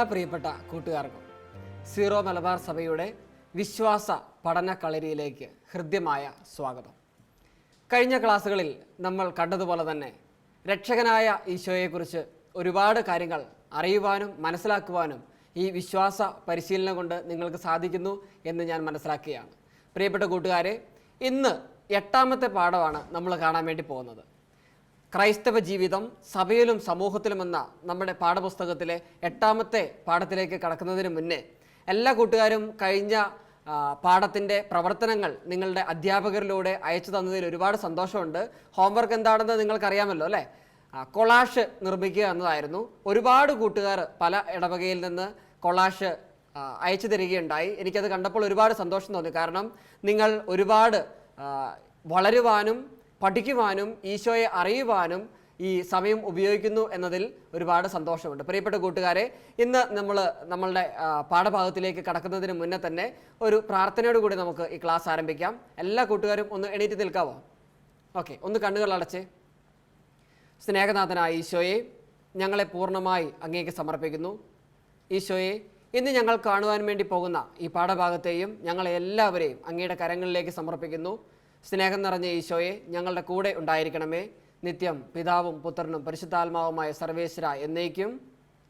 എല്ലാ പ്രിയപ്പെട്ട കൂട്ടുകാർക്കും സീറോ മലബാർ സഭയുടെ വിശ്വാസ പഠന കളരിയിലേക്ക് ഹൃദ്യമായ സ്വാഗതം. കഴിഞ്ഞ ക്ലാസ്സുകളിൽ നമ്മൾ കണ്ടതുപോലെ തന്നെ രക്ഷകനായ ഈശോയെക്കുറിച്ച് ഒരുപാട് കാര്യങ്ങൾ അറിയുവാനും മനസ്സിലാക്കുവാനും ഈ വിശ്വാസ പരിശീലനം കൊണ്ട് നിങ്ങൾക്ക് സാധിക്കുന്നു എന്ന് ഞാൻ മനസ്സിലാക്കുകയാണ്. പ്രിയപ്പെട്ട കൂട്ടുകാരെ ഇന്ന് എട്ടാമത്തെ പാഠമാണ് നമ്മൾ കാണാൻ വേണ്ടി പോകുന്നത്. ക്രൈസ്തവ ജീവിതം സഭയിലും സമൂഹത്തിലും എന്ന നമ്മുടെ പാഠപുസ്തകത്തിലെ എട്ടാമത്തെ പാഠത്തിലേക്ക് കടക്കുന്നതിന് മുന്നേ എല്ലാ കൂട്ടുകാരും കഴിഞ്ഞ പാഠത്തിന്റെ പ്രവർത്തനങ്ങൾ നിങ്ങളുടെ അധ്യാപകരിലൂടെ അയച്ചു തന്നതിൽ ഒരുപാട് സന്തോഷമുണ്ട്. ഹോംവർക്ക് എന്താണെന്ന് നിങ്ങൾക്കറിയാമല്ലോ അല്ലേ? കൊളാഷ് നിർമ്മിക്കുക എന്നതായിരുന്നു. ഒരുപാട് കൂട്ടുകാർ പല ഇടവകയിൽ നിന്ന് കൊളാഷ് അയച്ചു തരികയുണ്ടായി. എനിക്കത് കണ്ടപ്പോൾ ഒരുപാട് സന്തോഷം തോന്നി. കാരണം നിങ്ങൾ ഒരുപാട് വളരുവാനും പഠിക്കുവാനും ഈശോയെ അറിയുവാനും ഈ സമയം ഉപയോഗിക്കുന്നു എന്നതിൽ ഒരുപാട് സന്തോഷമുണ്ട്. പ്രിയപ്പെട്ട കൂട്ടുകാരെ ഇന്ന് നമ്മൾ നമ്മളുടെ പാഠഭാഗത്തിലേക്ക് കടക്കുന്നതിന് മുന്നേ തന്നെ ഒരു പ്രാർത്ഥനയോട് കൂടി നമുക്ക് ഈ ക്ലാസ് ആരംഭിക്കാം. എല്ലാ കൂട്ടുകാരും ഒന്ന് എണീറ്റ് നിൽക്കാവോ? ഓക്കെ ഒന്ന് കണ്ണുകൾ അടച്ചേ. സ്നേഹനാഥനായ ഈശോയെ ഞങ്ങളെ പൂർണമായി അങ്ങേക്ക് സമർപ്പിക്കുന്നു. ഈശോയെ ഇന്ന് ഞങ്ങൾ കാണുവാൻ വേണ്ടി പോകുന്ന ഈ പാഠഭാഗത്തെയും ഞങ്ങളെ എല്ലാവരെയും അങ്ങയുടെ കരങ്ങളിലേക്ക് സമർപ്പിക്കുന്നു. സ്നേഹം നിറഞ്ഞ ഈശോയെ ഞങ്ങളുടെ കൂടെ ഉണ്ടായിരിക്കണമേ. നിത്യം പിതാവും പുത്രനും പരിശുദ്ധാത്മാവുമായ സർവേശ്വര എന്നേക്കും.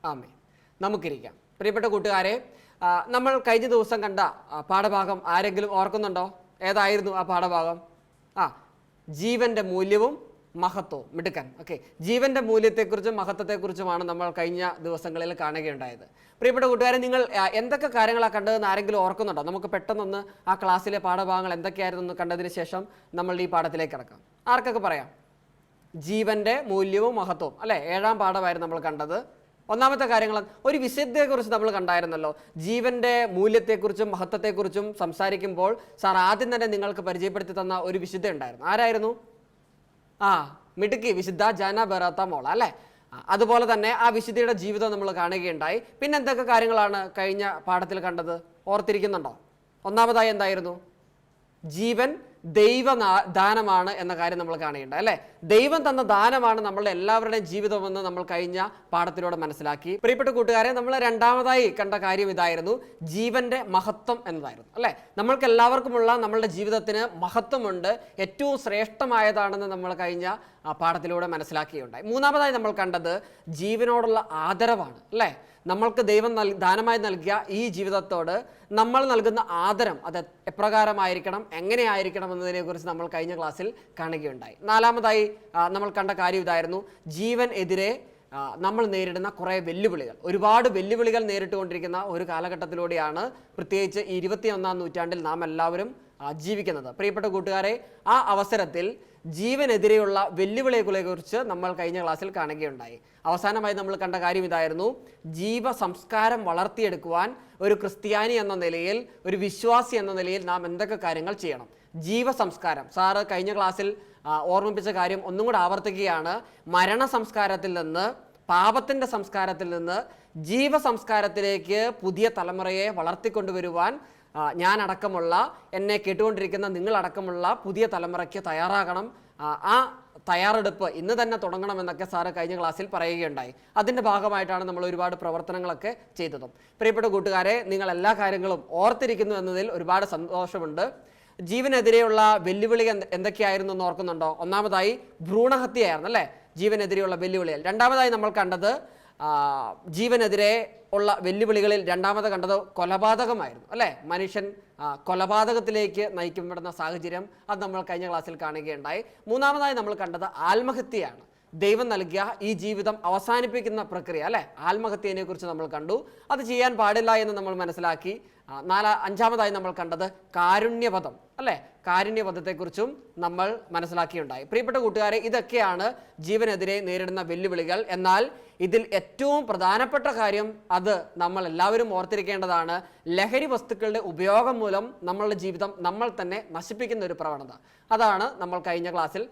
ആമേ നമുക്കിരിക്കാം. പ്രിയപ്പെട്ട കൂട്ടുകാരെ നമ്മൾ കഴിഞ്ഞ ദിവസം കണ്ട പാഠഭാഗം ആരെങ്കിലും ഓർക്കുന്നുണ്ടോ? ഏതായിരുന്നു ആ പാഠഭാഗം? ആ ജീവന്റെ മൂല്യവും മഹത്വവും മിടുക്കൻ ഓക്കെ ജീവന്റെ മൂല്യത്തെക്കുറിച്ചും മഹത്വത്തെക്കുറിച്ചുമാണ് നമ്മൾ കഴിഞ്ഞ ദിവസങ്ങളിൽ കാണുകയുണ്ടായത്. പ്രിയപ്പെട്ട കൂട്ടുകാരെ നിങ്ങൾ എന്തൊക്കെ കാര്യങ്ങളാണ് കണ്ടതെന്ന് ആരെങ്കിലും ഓർക്കുന്നുണ്ടോ? നമുക്ക് പെട്ടെന്നൊന്ന് ആ ക്ലാസ്സിലെ പാഠഭാഗങ്ങൾ എന്തൊക്കെയായിരുന്നു കണ്ടതിന് ശേഷം നമ്മൾ ഈ പാഠത്തിലേക്ക് കിടക്കാം. ആർക്കൊക്കെ പറയാം? ജീവന്റെ മൂല്യവും മഹത്വവും. അല്ലെ? ഏഴാം പാഠമായിരുന്നു നമ്മൾ കണ്ടത്. ഒന്നാമത്തെ കാര്യങ്ങൾ ഒരു വിശുദ്ധയെക്കുറിച്ച് നമ്മൾ കണ്ടായിരുന്നല്ലോ. ജീവന്റെ മൂല്യത്തെക്കുറിച്ചും മഹത്വത്തെക്കുറിച്ചും സംസാരിക്കുമ്പോൾ സാർ ആദ്യം തന്നെ നിങ്ങൾക്ക് പരിചയപ്പെടുത്തി തന്ന ഒരു വിശുദ്ധ ഉണ്ടായിരുന്നു. ആരായിരുന്നു? ആ മിടുക്കി വിശുദ്ധ ജാന ബെറാത്ത മോള അല്ലേ? അതുപോലെ തന്നെ ആ വിശുദ്ധിയുടെ ജീവിതം നമ്മൾ കാണുകയുണ്ടായി. പിന്നെ എന്തൊക്കെ കാര്യങ്ങളാണ് കഴിഞ്ഞ പാഠത്തിൽ കണ്ടത്? ഓർത്തിരിക്കുന്നുണ്ടോ? ഒന്നാമതായി എന്തായിരുന്നു? ജീവൻ ദൈവ ദാനമാണ് എന്ന കാര്യം നമ്മൾ കാണുകയുണ്ട് അല്ലേ? ദൈവം തന്ന ദാനമാണ് നമ്മളുടെ എല്ലാവരുടെയും ജീവിതമെന്ന് നമ്മൾ കഴിഞ്ഞ പാഠത്തിലൂടെ മനസ്സിലാക്കി. പ്രിയപ്പെട്ട കൂട്ടുകാരെ നമ്മൾ രണ്ടാമതായി കണ്ട കാര്യം ഇതായിരുന്നു ജീവന്റെ മഹത്വം എന്നതായിരുന്നു അല്ലേ? നമ്മൾക്ക് എല്ലാവർക്കുമുള്ള നമ്മളുടെ ജീവിതത്തിന് മഹത്വമുണ്ട്. ഏറ്റവും ശ്രേഷ്ഠമായതാണെന്ന് നമ്മൾ കഴിഞ്ഞ പാഠത്തിലൂടെ മനസ്സിലാക്കുകയുണ്ടായി മൂന്നാമതായി നമ്മൾ കണ്ടത് ജീവനോടുള്ള ആദരവാണ് അല്ലേ? നമ്മൾക്ക് ദൈവം നൽ ദാനമായി നൽകിയ ഈ ജീവിതത്തോട് നമ്മൾ നൽകുന്ന ആദരം അത് എപ്രകാരമായിരിക്കണം എങ്ങനെയായിരിക്കണം എന്നതിനെക്കുറിച്ച് നമ്മൾ കഴിഞ്ഞ ക്ലാസ്സിൽ കാണുകയുണ്ടായി. നാലാമതായി നമ്മൾ കണ്ട കാര്യം ഇതായിരുന്നു. ജീവൻ എതിരെ നമ്മൾ നേരിടുന്ന കുറേ വെല്ലുവിളികൾ. ഒരുപാട് വെല്ലുവിളികൾ നേരിട്ടുകൊണ്ടിരിക്കുന്ന ഒരു കാലഘട്ടത്തിലൂടെയാണ് പ്രത്യേകിച്ച് ഇരുപത്തിയൊന്നാം നൂറ്റാണ്ടിൽ നാം എല്ലാവരും ജീവിക്കുന്നത്. പ്രിയപ്പെട്ട കൂട്ടുകാരെ ആ അവസരത്തിൽ ജീവനെതിരെയുള്ള വെല്ലുവിളികളെക്കുറിച്ച് നമ്മൾ കഴിഞ്ഞ ക്ലാസ്സിൽ കാണുകയുണ്ടായി. അവസാനമായി നമ്മൾ കണ്ട കാര്യം ഇതായിരുന്നു. ജീവ സംസ്കാരം വളർത്തിയെടുക്കുവാൻ ഒരു ക്രിസ്ത്യാനി എന്ന നിലയിൽ ഒരു വിശ്വാസി എന്ന നിലയിൽ നാം എന്തൊക്കെ കാര്യങ്ങൾ ചെയ്യണം? ജീവ സംസ്കാരം സാറ് കഴിഞ്ഞ ക്ലാസ്സിൽ ഓർമ്മിപ്പിച്ച കാര്യം ഒന്നും കൂടെ ആവർത്തിക്കുകയാണ്. മരണ സംസ്കാരത്തിൽ നിന്ന് പാപത്തിന്റെ സംസ്കാരത്തിൽ നിന്ന് ജീവസംസ്കാരത്തിലേക്ക് പുതിയ തലമുറയെ വളർത്തിക്കൊണ്ടുവരുവാൻ ഞാൻ അടക്കമുള്ള എന്നെ കേട്ടുകൊണ്ടിരിക്കുന്ന നിങ്ങളടക്കമുള്ള പുതിയ തലമുറയ്ക്ക് തയ്യാറാകണം. ആ തയ്യാറെടുപ്പ് ഇന്ന് തന്നെ തുടങ്ങണമെന്നൊക്കെ സാറ് കഴിഞ്ഞ ക്ലാസ്സിൽ പറയുകയുണ്ടായി. അതിന്റെ ഭാഗമായിട്ടാണ് നമ്മൾ ഒരുപാട് പ്രവർത്തനങ്ങളൊക്കെ ചെയ്തതും. പ്രിയപ്പെട്ട കൂട്ടുകാരെ നിങ്ങൾ എല്ലാ കാര്യങ്ങളും ഓർത്തിരിക്കുന്നു എന്നതിൽ ഒരുപാട് സന്തോഷമുണ്ട്. ജീവനെതിരെയുള്ള വെല്ലുവിളികൾ എന്ത് എന്തൊക്കെയായിരുന്നു എന്ന് ഓർക്കുന്നുണ്ടോ? ഒന്നാമതായി ഭ്രൂണഹത്യയായിരുന്നു അല്ലേ? ജീവനെതിരെയുള്ള വെല്ലുവിളികൾ. രണ്ടാമതായി നമ്മൾ കണ്ടത് ജീവനെതിരെ ഉള്ള വെല്ലുവിളികളിൽ രണ്ടാമത് കണ്ടത് കൊലപാതകമായിരുന്നു അല്ലേ? മനുഷ്യൻ കൊലപാതകത്തിലേക്ക് നയിക്കപ്പെടുന്ന സാഹചര്യം അത് നമ്മൾ കഴിഞ്ഞ ക്ലാസ്സിൽ കാണുകയുണ്ടായി. മൂന്നാമതായി നമ്മൾ കണ്ടത് ആത്മഹത്യയാണ്. ദൈവം നൽകിയ ഈ ജീവിതം അവസാനിപ്പിക്കുന്ന പ്രക്രിയ അല്ലേ? ആത്മഹത്യനെ കുറിച്ച് നമ്മൾ കണ്ടു. അത് ചെയ്യാൻ പാടില്ല എന്ന് നമ്മൾ മനസ്സിലാക്കി. നാലാ അഞ്ചാമതായി നമ്മൾ കണ്ടത് കാരുണ്യപദം അല്ലേ? കാരുണ്യപദത്തെക്കുറിച്ചും നമ്മൾ മനസ്സിലാക്കിയുണ്ടായി. പ്രിയപ്പെട്ട കൂട്ടുകാരെ ഇതൊക്കെയാണ് ജീവനെതിരെ നേരിടുന്ന വെല്ലുവിളികൾ. എന്നാൽ ഇതിൽ ഏറ്റവും പ്രധാനപ്പെട്ട കാര്യം അത് നമ്മൾ എല്ലാവരും ഓർത്തിരിക്കേണ്ടതാണ്. ലഹരി വസ്തുക്കളുടെ ഉപയോഗം മൂലം നമ്മളുടെ ജീവിതം നമ്മൾ തന്നെ നശിപ്പിക്കുന്ന ഒരു പ്രവണത. അതാണ് നമ്മൾ കഴിഞ്ഞ ക്ലാസ്സിൽ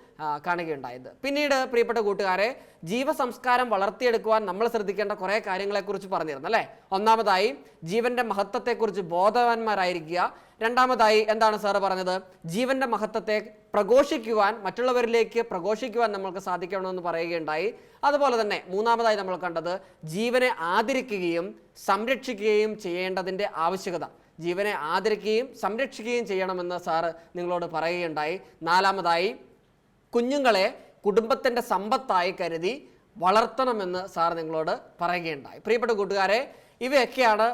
കാണുകയുണ്ടായത്. പിന്നീട് പ്രിയപ്പെട്ട കൂട്ടുകാരെ ജീവസംസ്കാരം വളർത്തിയെടുക്കുവാൻ നമ്മൾ ശ്രദ്ധിക്കേണ്ട കുറേ കാര്യങ്ങളെക്കുറിച്ച് പറഞ്ഞിരുന്നു അല്ലേ? ഒന്നാമതായി ജീവന്റെ മഹത്വത്തെക്കുറിച്ച് ബോധവാന്മാരായിരിക്കുക. രണ്ടാമതായി എന്താണ് സാറ് പറഞ്ഞത്? ജീവന്റെ മഹത്വത്തെ പ്രഘോഷിക്കുവാൻ മറ്റുള്ളവരിലേക്ക് പ്രഘോഷിക്കുവാൻ നമ്മൾക്ക് സാധിക്കണമെന്ന് പറയുകയുണ്ടായി. അതുപോലെ തന്നെ മൂന്നാമതായി നമ്മൾ കണ്ടത് ജീവനെ ആദരിക്കുകയും സംരക്ഷിക്കുകയും ചെയ്യേണ്ടതിന്റെ ആവശ്യകത. ജീവനെ ആദരിക്കുകയും സംരക്ഷിക്കുകയും ചെയ്യണമെന്ന് സാറ് നിങ്ങളോട് പറയുകയുണ്ടായി. നാലാമതായി കുഞ്ഞുങ്ങളെ കുടുംബത്തിന്റെ സമ്പത്തായി കരുതി വളർത്തണമെന്ന് സാർ നിങ്ങളോട് പറയുകയുണ്ടായി. പ്രിയപ്പെട്ട കൂട്ടുകാരെ ഇവയൊക്കെയാണ്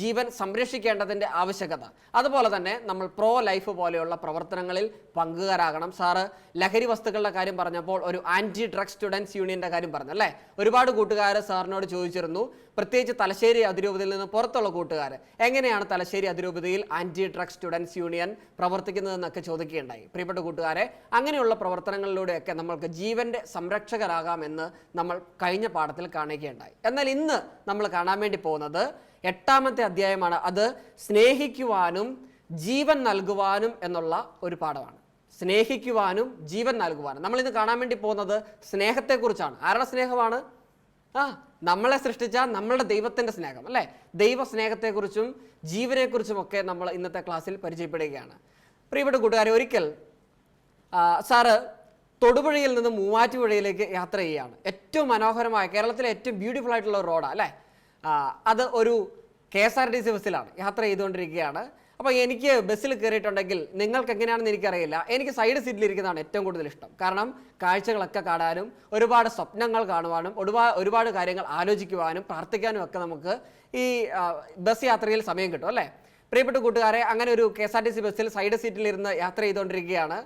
ജീവൻ സംരക്ഷിക്കേണ്ടതിന്റെ ആവശ്യകത. അതുപോലെ തന്നെ നമ്മൾ പ്രോ ലൈഫ് പോലെയുള്ള പ്രവർത്തനങ്ങളിൽ പങ്കുകാരാകണം. സാറ് ലഹരി വസ്തുക്കളുടെ കാര്യം പറഞ്ഞപ്പോൾ ഒരു ആന്റി ഡ്രഗ് സ്റ്റുഡൻസ് യൂണിയന്റെ കാര്യം പറഞ്ഞു അല്ലേ? ഒരുപാട് കൂട്ടുകാർ സാറിനോട് ചോദിച്ചിരുന്നു പ്രത്യേകിച്ച് തലശ്ശേരി അതിരൂപതയിൽ നിന്ന് പുറത്തുള്ള കൂട്ടുകാർ എങ്ങനെയാണ് തലശ്ശേരി അതിരൂപതയിൽ ആന്റി ഡ്രഗ് സ്റ്റുഡൻസ് യൂണിയൻ പ്രവർത്തിക്കുന്നതെന്നൊക്കെ ചോദിക്കുകയുണ്ടായി. പ്രിയപ്പെട്ട കൂട്ടുകാരെ അങ്ങനെയുള്ള പ്രവർത്തനങ്ങളിലൂടെയൊക്കെ നമ്മൾക്ക് ജീവന്റെ സംരക്ഷകരാകാമെന്ന് നമ്മൾ കഴിഞ്ഞ പാഠത്തിൽ കാണുകയുണ്ടായി. എന്നാൽ ഇന്ന് നമ്മൾ കാണാൻ വേണ്ടി പോകുന്നത് എട്ടാമത്തെ അധ്യായമാണ്. അത് സ്നേഹിക്കുവാനും ജീവൻ നൽകുവാനും എന്നുള്ള ഒരു പാഠമാണ്. സ്നേഹിക്കുവാനും ജീവൻ നൽകുവാനും. നമ്മൾ ഇന്ന് കാണാൻ വേണ്ടി പോകുന്നത് സ്നേഹത്തെക്കുറിച്ചാണ്. ആരുടെ സ്നേഹമാണ്? ആ നമ്മളെ സൃഷ്ടിച്ച നമ്മളുടെ ദൈവത്തിന്റെ സ്നേഹം അല്ലേ? ദൈവ സ്നേഹത്തെക്കുറിച്ചും ജീവനെക്കുറിച്ചും ഒക്കെ നമ്മൾ ഇന്നത്തെ ക്ലാസ്സിൽ പരിചയപ്പെടുകയാണ്. പ്രിയപ്പെട്ട കൂട്ടുകാരെ ഒരിക്കൽ സാറ് തൊടുപുഴയിൽ നിന്ന് മൂവാറ്റുപുഴയിലേക്ക് യാത്ര ചെയ്യുകയാണ്. ഏറ്റവും മനോഹരമായ കേരളത്തിലെ ഏറ്റവും ബ്യൂട്ടിഫുൾ ആയിട്ടുള്ള റോഡാണ് അല്ലേ? അത് ഒരു K S R T C ബസ്സിലാണ് യാത്ര ചെയ്തുകൊണ്ടിരിക്കുകയാണ്. അപ്പോൾ എനിക്ക് ബസ്സിൽ കയറിയിട്ടുണ്ടെങ്കിൽ നിങ്ങൾക്ക് എങ്ങനെയാണെന്ന് എനിക്കറിയില്ല. എനിക്ക് സൈഡ് സീറ്റിൽ ഇരിക്കുന്നതാണ് ഏറ്റവും കൂടുതൽ ഇഷ്ടം. കാരണം കാഴ്ചകളൊക്കെ കാണാനും ഒരുപാട് സ്വപ്നങ്ങൾ കാണുവാനും ഒരുപാട് ഒരുപാട് കാര്യങ്ങൾ ആലോചിക്കുവാനും പ്രാർത്ഥിക്കാനും ഒക്കെ നമുക്ക് ഈ ബസ് യാത്രയിൽ സമയം കിട്ടും അല്ലേ? പ്രിയപ്പെട്ട കൂട്ടുകാരെ അങ്ങനെ ഒരു K S R T C ബസ്സിൽ സൈഡ് സീറ്റിലിരുന്ന് യാത്ര ചെയ്തുകൊണ്ടിരിക്കുകയാണ്.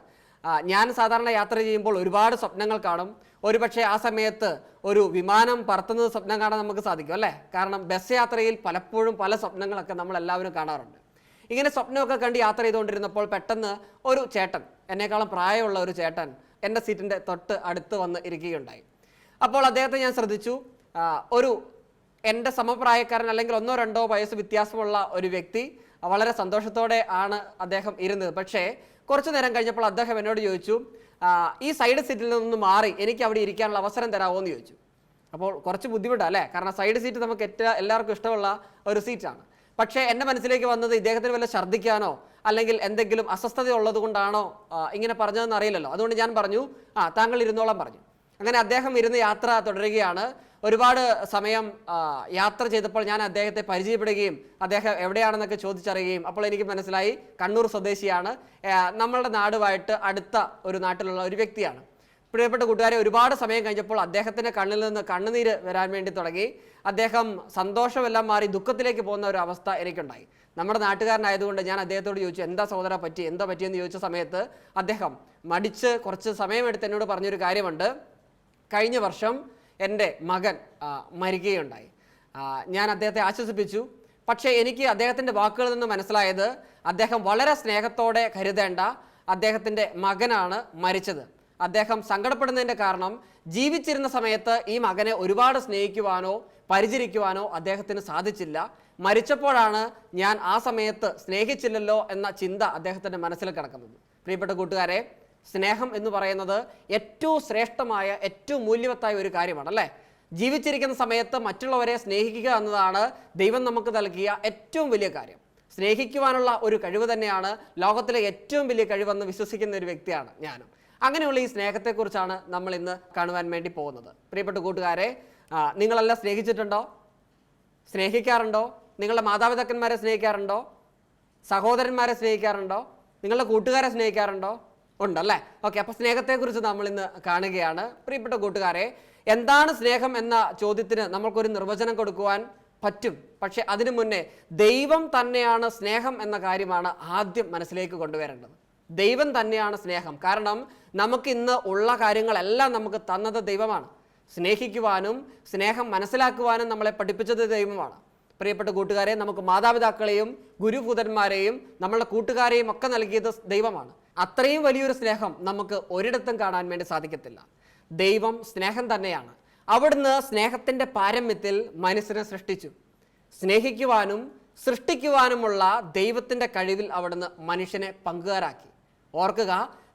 ഞാൻ സാധാരണ യാത്ര ചെയ്യുമ്പോൾ ഒരുപാട് സ്വപ്നങ്ങൾ കാണും. ഒരുപക്ഷെ ആ സമയത്ത് ഒരു വിമാനം പറത്തുന്നത് സ്വപ്നം കാണാൻ നമുക്ക് സാധിക്കും അല്ലേ? കാരണം ബസ് യാത്രയിൽ പലപ്പോഴും പല സ്വപ്നങ്ങളൊക്കെ നമ്മൾ എല്ലാവരും കാണാറുണ്ട്. ഇങ്ങനെ സ്വപ്നമൊക്കെ കണ്ട് യാത്ര ചെയ്തുകൊണ്ടിരുന്നപ്പോൾ പെട്ടെന്ന് ഒരു ചേട്ടൻ എന്നെക്കാളും പ്രായമുള്ള ഒരു ചേട്ടൻ എന്റെ സീറ്റിന്റെ തൊട്ട് അടുത്ത് വന്ന് ഇരിക്കുകയുണ്ടായി. അപ്പോൾ അദ്ദേഹത്തെ ഞാൻ ശ്രദ്ധിച്ചു. ഒരു എന്റെ സമപ്രായക്കാരൻ അല്ലെങ്കിൽ ഒന്നോ രണ്ടോ വയസ്സ് വ്യത്യാസമുള്ള ഒരു വ്യക്തി. വളരെ സന്തോഷത്തോടെ ആണ് അദ്ദേഹം ഇരുന്നത്. പക്ഷേ കുറച്ചു നേരം കഴിഞ്ഞപ്പോൾ അദ്ദേഹം എന്നോട് ചോദിച്ചു ഈ സൈഡ് സീറ്റിൽ നിന്ന് മാറി എനിക്ക് അവിടെ ഇരിക്കാനുള്ള അവസരം തരാമോ എന്ന് ചോദിച്ചു. അപ്പോൾ കുറച്ച് ബുദ്ധിമുട്ടാണ് അല്ലേ? കാരണം സൈഡ് സീറ്റ് നമുക്ക് ഏറ്റവും എല്ലാവർക്കും ഇഷ്ടമുള്ള ഒരു സീറ്റാണ്. പക്ഷേ എന്റെ മനസ്സിലേക്ക് വന്നത് ഇദ്ദേഹത്തിന് വല്ല ഛർദ്ദിക്കാനോ അല്ലെങ്കിൽ എന്തെങ്കിലും അസ്വസ്ഥത ഉള്ളത് കൊണ്ടാണോ ഇങ്ങനെ പറഞ്ഞതെന്ന് അറിയില്ലല്ലോ. അതുകൊണ്ട് ഞാൻ പറഞ്ഞു ആ താങ്കൾ ഇരുന്നോളം പറഞ്ഞു. അങ്ങനെ അദ്ദേഹം ഇരുന്ന് യാത്ര തുടരുകയാണ്. ഒരുപാട് സമയം യാത്ര ചെയ്തപ്പോൾ ഞാൻ അദ്ദേഹത്തെ പരിചയപ്പെടുകയും അദ്ദേഹം എവിടെയാണെന്നൊക്കെ ചോദിച്ചറിയുകയും അപ്പോൾ എനിക്ക് മനസ്സിലായി കണ്ണൂർ സ്വദേശിയാണ്. നമ്മളുടെ നാടുമായിട്ട് അടുത്ത ഒരു നാട്ടിലുള്ള ഒരു വ്യക്തിയാണ്. പ്രിയപ്പെട്ട കൂട്ടുകാരെ ഒരുപാട് സമയം കഴിഞ്ഞപ്പോൾ അദ്ദേഹത്തിന്റെ കണ്ണിൽ നിന്ന് കണ്ണുനീര് വരാൻ വേണ്ടി തുടങ്ങി. അദ്ദേഹം സന്തോഷമെല്ലാം മാറി ദുഃഖത്തിലേക്ക് പോകുന്ന ഒരു അവസ്ഥ എനിക്കുണ്ടായി. നമ്മുടെ നാട്ടുകാരനായതുകൊണ്ട് ഞാൻ അദ്ദേഹത്തോട് ചോദിച്ചു എന്താ സഹോദര പറ്റി? എന്താ പറ്റിയെന്ന് ചോദിച്ച സമയത്ത് അദ്ദേഹം മടിച്ച് കുറച്ച് സമയമെടുത്ത് എന്നോട് പറഞ്ഞൊരു കാര്യമുണ്ട്. കഴിഞ്ഞ വർഷം എന്റെ മകൻ മരിക്കുകയുണ്ടായി. ഞാൻ അദ്ദേഹത്തെ ആശ്വസിപ്പിച്ചു. പക്ഷേ എനിക്ക് അദ്ദേഹത്തിന്റെ വാക്കുകളിൽ നിന്ന് മനസ്സിലായത് അദ്ദേഹം വളരെ സ്നേഹത്തോടെ കരുതേണ്ട അദ്ദേഹത്തിന്റെ മകനാണ് മരിച്ചത്. അദ്ദേഹം സങ്കടപ്പെടുന്നതിന്റെ കാരണം ജീവിച്ചിരുന്ന സമയത്ത് ഈ മകനെ ഒരുപാട് സ്നേഹിക്കുവാനോ പരിചരിക്കുവാനോ അദ്ദേഹത്തിന് സാധിച്ചില്ല. മരിച്ചപ്പോഴാണ് ഞാൻ ആ സമയത്ത് സ്നേഹിച്ചില്ലല്ലോ എന്ന ചിന്ത അദ്ദേഹത്തിന്റെ മനസ്സിൽ കിടക്കുന്നത്. പ്രിയപ്പെട്ട കൂട്ടുകാരെ സ്നേഹം എന്ന് പറയുന്നത് ഏറ്റവും ശ്രേഷ്ഠമായ ഏറ്റവും മൂല്യവത്തായ ഒരു കാര്യമാണ് അല്ലേ? ജീവിച്ചിരിക്കുന്ന സമയത്ത് മറ്റുള്ളവരെ സ്നേഹിക്കുക എന്നതാണ് ദൈവം നമുക്ക് നൽകിയ ഏറ്റവും വലിയ കാര്യം. സ്നേഹിക്കുവാനുള്ള ഒരു കഴിവ് തന്നെയാണ് ലോകത്തിലെ ഏറ്റവും വലിയ കഴിവെന്ന് വിശ്വസിക്കുന്ന ഒരു വ്യക്തിയാണ് ഞാനും. അങ്ങനെയുള്ള ഈ സ്നേഹത്തെക്കുറിച്ചാണ് നമ്മൾ ഇന്ന് കാണുവാൻ വേണ്ടി പോകുന്നത്. പ്രിയപ്പെട്ട കൂട്ടുകാരെ നിങ്ങളെല്ലാം സ്നേഹിച്ചിട്ടുണ്ടോ? സ്നേഹിക്കാറുണ്ടോ? നിങ്ങളുടെ മാതാപിതാക്കന്മാരെ സ്നേഹിക്കാറുണ്ടോ? സഹോദരന്മാരെ സ്നേഹിക്കാറുണ്ടോ? നിങ്ങളുടെ കൂട്ടുകാരെ സ്നേഹിക്കാറുണ്ടോ? ഉണ്ടല്ലേ? ഓക്കെ അപ്പോൾ സ്നേഹത്തെക്കുറിച്ച് നമ്മൾ ഇന്ന് കാണുകയാണ്. പ്രിയപ്പെട്ട കൂട്ടുകാരെ എന്താണ് സ്നേഹം എന്ന ചോദ്യത്തിന് നമ്മൾക്കൊരു നിർവചനം കൊടുക്കുവാൻ പറ്റും. പക്ഷെ അതിനു മുന്നേ ദൈവം തന്നെയാണ് സ്നേഹം എന്ന കാര്യമാണ് ആദ്യം മനസ്സിലേക്ക് കൊണ്ടുവരേണ്ടത്. ദൈവം തന്നെയാണ് സ്നേഹം. കാരണം നമുക്ക് ഇന്ന് ഉള്ള കാര്യങ്ങളെല്ലാം നമുക്ക് തന്നത് ദൈവമാണ്. സ്നേഹിക്കുവാനും സ്നേഹം മനസ്സിലാക്കുവാനും നമ്മളെ പഠിപ്പിച്ചത് ദൈവമാണ്. പ്രിയപ്പെട്ട കൂട്ടുകാരെ നമുക്ക് മാതാപിതാക്കളെയും ഗുരുഭൂതന്മാരെയും നമ്മളുടെ കൂട്ടുകാരെയും ഒക്കെ നൽകിയത് ദൈവമാണ്. അത്രയും വലിയൊരു സ്നേഹം നമുക്ക് ഒരിടത്തും കാണാൻ വേണ്ടി സാധിക്കത്തില്ല. ദൈവം സ്നേഹം തന്നെയാണ്. അവിടുന്ന് സ്നേഹത്തിന്റെ പാരമ്യത്തിൽ മനുഷ്യനെ സൃഷ്ടിച്ചു. സ്നേഹിക്കുവാനും സൃഷ്ടിക്കുവാനുമുള്ള ദൈവത്തിന്റെ കഴിവിൽ അവിടുന്ന് മനുഷ്യനെ പങ്കുകാരാക്കി. ഓർക്കുക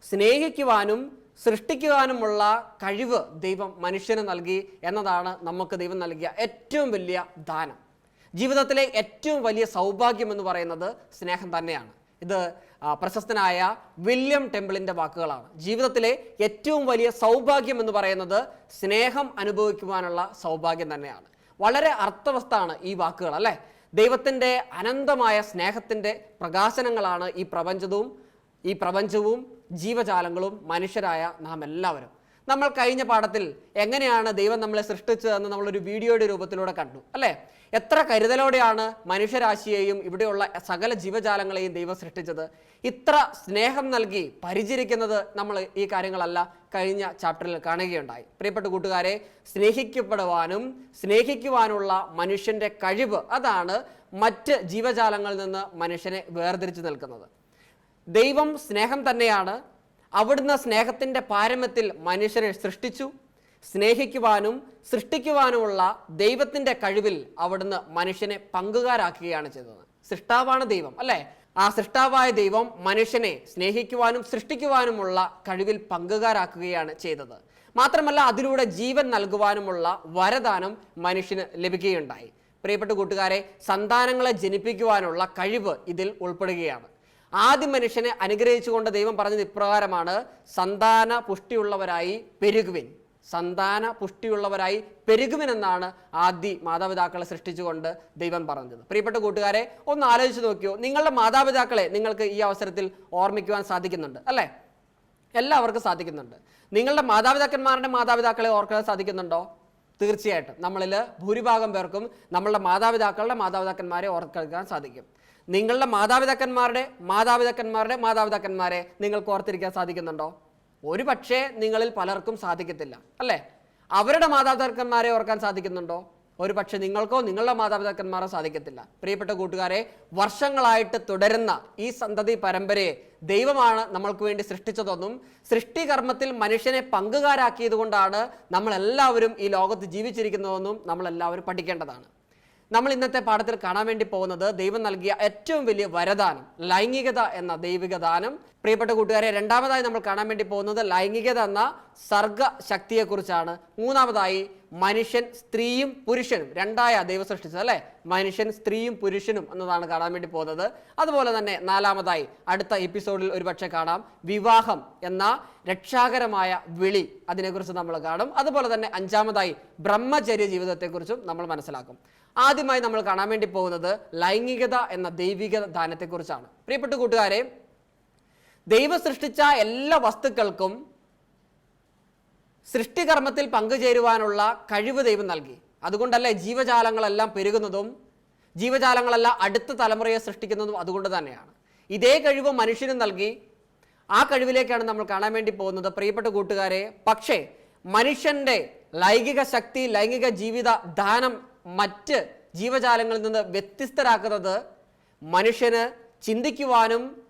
സ്നേഹിക്കുവാനും സൃഷ്ടിക്കുവാനുമുള്ള കഴിവ് ദൈവം മനുഷ്യന് നൽകി എന്നതാണ് നമുക്ക് ദൈവം നൽകിയ ഏറ്റവും വലിയ ദാനം. ജീവിതത്തിലെ ഏറ്റവും വലിയ സൗഭാഗ്യം എന്ന് പറയുന്നത് സ്നേഹം തന്നെയാണ്. ഇത് പ്രശസ്തനായ വില്യം ടെമ്പിളിന്റെ വാക്കുകളാണ്. ജീവിതത്തിലെ ഏറ്റവും വലിയ സൗഭാഗ്യം എന്ന് പറയുന്നത് സ്നേഹം അനുഭവിക്കുവാനുള്ള സൗഭാഗ്യം തന്നെയാണ്. വളരെ അർത്ഥവസ്ഥാണ് ഈ വാക്കുകൾ അല്ലേ? ദൈവത്തിന്റെ അനന്തമായ സ്നേഹത്തിന്റെ പ്രകാശനങ്ങളാണ് ഈ പ്രപഞ്ചവും ഈ പ്രപഞ്ചവും ജീവജാലങ്ങളും മനുഷ്യരായ നാം എല്ലാവരും. നമ്മൾ കഴിഞ്ഞ പാഠത്തിൽ എങ്ങനെയാണ് ദൈവം നമ്മളെ സൃഷ്ടിച്ചതെന്ന് നമ്മളൊരു വീഡിയോയുടെ രൂപത്തിലൂടെ കണ്ടു അല്ലേ? എത്ര കരുതലോടെയാണ് മനുഷ്യരാശിയെയും ഇവിടെയുള്ള സകല ജീവജാലങ്ങളെയും ദൈവം സൃഷ്ടിച്ചത്. ഇത്ര സ്നേഹം നൽകി പരിചരിക്കുന്നത് നമ്മൾ ഈ കാര്യങ്ങളല്ല കഴിഞ്ഞ ചാപ്റ്ററിൽ കാണുകയുണ്ടായി. പ്രിയപ്പെട്ട കൂട്ടുകാരെ സ്നേഹിക്കപ്പെടുവാനും സ്നേഹിക്കുവാനുള്ള മനുഷ്യന്റെ കഴിവ് അതാണ് മറ്റ് ജീവജാലങ്ങളിൽ നിന്ന് മനുഷ്യനെ വേർതിരിച്ചു നിൽക്കുന്നത്. ദൈവം സ്നേഹം തന്നെയാണ്. അവിടുന്ന് സ്നേഹത്തിന്റെ പാരമ്യത്തിൽ മനുഷ്യനെ സൃഷ്ടിച്ചു. സ്നേഹിക്കുവാനും സൃഷ്ടിക്കുവാനുമുള്ള ദൈവത്തിന്റെ കഴിവിൽ അവിടുന്ന് മനുഷ്യനെ പങ്കുകാരാക്കുകയാണ് ചെയ്തത്. സൃഷ്ടാവാണ് ദൈവം അല്ലേ? ആ സൃഷ്ടാവായ ദൈവം മനുഷ്യനെ സ്നേഹിക്കുവാനും സൃഷ്ടിക്കുവാനുമുള്ള കഴിവിൽ പങ്കുകാരാക്കുകയാണ് ചെയ്തത്. മാത്രമല്ല അതിലൂടെ ജീവൻ നൽകുവാനുമുള്ള വരദാനം മനുഷ്യന് ലഭിക്കുകയുണ്ടായി. പ്രിയപ്പെട്ട കൂട്ടുകാരെ സന്താനങ്ങളെ ജനിപ്പിക്കുവാനുള്ള കഴിവ് ഇതിൽ ഉൾപ്പെടുകയാണ്. ആദ്യ മനുഷ്യനെ അനുഗ്രഹിച്ചുകൊണ്ട് ദൈവം പറഞ്ഞത് ഇപ്രകാരമാണ്. സന്താന പുഷ്ടിയുള്ളവരായി പെരുകുവിൻ. സന്താന പുഷ്ടിയുള്ളവരായി പെരുകുവിൻ എന്നാണ് ആദ്യ മാതാപിതാക്കളെ സൃഷ്ടിച്ചുകൊണ്ട് ദൈവം പറഞ്ഞത്. പ്രിയപ്പെട്ട കൂട്ടുകാരെ ഒന്ന് ആലോചിച്ച് നോക്കിയോ. നിങ്ങളുടെ മാതാപിതാക്കളെ നിങ്ങൾക്ക് ഈ അവസരത്തിൽ ഓർമ്മിക്കുവാൻ സാധിക്കുന്നുണ്ട് അല്ലേ? എല്ലാവർക്കും സാധിക്കുന്നുണ്ട്. നിങ്ങളുടെ മാതാപിതാക്കന്മാരുടെ മാതാപിതാക്കളെ ഓർക്കാൻ സാധിക്കുന്നുണ്ടോ? തീർച്ചയായിട്ടും. നമ്മളിൽ ഭൂരിഭാഗം പേർക്കും നമ്മളുടെ മാതാപിതാക്കളുടെ മാതാപിതാക്കന്മാരെ ഓർക്കാൻ സാധിക്കും. നിങ്ങളുടെ മാതാപിതാക്കന്മാരുടെ മാതാപിതാക്കന്മാരുടെ മാതാപിതാക്കന്മാരെ നിങ്ങൾക്ക് ഓർത്തിരിക്കാൻ സാധിക്കുന്നുണ്ടോ? ഒരു പക്ഷേ നിങ്ങളിൽ പലർക്കും സാധിക്കത്തില്ല അല്ലേ? അവരുടെ മാതാപിതാക്കന്മാരെ ഓർക്കാൻ സാധിക്കുന്നുണ്ടോ? ഒരു പക്ഷെ നിങ്ങൾക്കോ നിങ്ങളുടെ മാതാപിതാക്കന്മാരോ സാധിക്കത്തില്ല. പ്രിയപ്പെട്ട കൂട്ടുകാരെ വർഷങ്ങളായിട്ട് തുടരുന്ന ഈ സന്തതി പരമ്പരയെ ദൈവമാണ് നമ്മൾക്ക് വേണ്ടി സൃഷ്ടിച്ചതെന്നും സൃഷ്ടികർമ്മത്തിൽ മനുഷ്യനെ പങ്കുകാരാക്കിയതുകൊണ്ടാണ് നമ്മളെല്ലാവരും ഈ ലോകത്ത് ജീവിച്ചിരിക്കുന്നതെന്നും നമ്മളെല്ലാവരും പഠിക്കേണ്ടതാണ്. നമ്മൾ ഇന്നത്തെ പാഠത്തിൽ കാണാൻ വേണ്ടി പോകുന്നത് ദൈവം നൽകിയ ഏറ്റവും വലിയ വരദാനം ലൈംഗികത എന്ന ദൈവിക ദാനം പ്രിയപ്പെട്ട കൂട്ടുകാരെ രണ്ടാമതായി നമ്മൾ കാണാൻ വേണ്ടി പോകുന്നത് ലൈംഗികത എന്ന സർഗ ശക്തിയെക്കുറിച്ചാണ് മൂന്നാമതായി മനുഷ്യൻ സ്ത്രീയും പുരുഷനും. രണ്ടായ ദൈവം സൃഷ്ടിച്ചത് അല്ലേ? മനുഷ്യൻ സ്ത്രീയും പുരുഷനും എന്നതാണ് കാണാൻ വേണ്ടി പോകുന്നത്. അതുപോലെ തന്നെ നാലാമതായി അടുത്ത എപ്പിസോഡിൽ ഒരുപക്ഷെ കാണാം. വിവാഹം എന്ന രക്ഷാകരമായ വിളി അതിനെക്കുറിച്ച് നമ്മൾ കാണും. അതുപോലെ തന്നെ അഞ്ചാമതായി ബ്രഹ്മചര്യ ജീവിതത്തെക്കുറിച്ചും നമ്മൾ മനസ്സിലാക്കും. ആദ്യമായി നമ്മൾ കാണാൻ വേണ്ടി പോകുന്നത് ലൈംഗികത എന്ന ദൈവിക ദാനത്തെക്കുറിച്ചാണ്. പ്രിയപ്പെട്ട കൂട്ടുകാരെ ദൈവം സൃഷ്ടിച്ച എല്ലാ വസ്തുക്കൾക്കും സൃഷ്ടികർമ്മത്തിൽ പങ്കുചേരുവാനുള്ള കഴിവ് ദൈവം നൽകി. അതുകൊണ്ടല്ലേ ജീവജാലങ്ങളെല്ലാം പെരുകുന്നതും ജീവജാലങ്ങളെല്ലാം അടുത്ത തലമുറയെ സൃഷ്ടിക്കുന്നതും അതുകൊണ്ട് തന്നെയാണ്. ഇതേ കഴിവ് മനുഷ്യനും നൽകി. ആ കഴിവിലേക്കാണ് നമ്മൾ കാണാൻ വേണ്ടി പോകുന്നത്. പ്രിയപ്പെട്ട കൂട്ടുകാരെ പക്ഷേ മനുഷ്യന്റെ ലൈംഗിക ശക്തി ലൈംഗിക ജീവിത ദാനം മറ്റ് ജീവജാലങ്ങളിൽ നിന്ന് വ്യത്യസ്തരാക്കുന്നത് മനുഷ്യന് ചിന്തിക്കുവാനും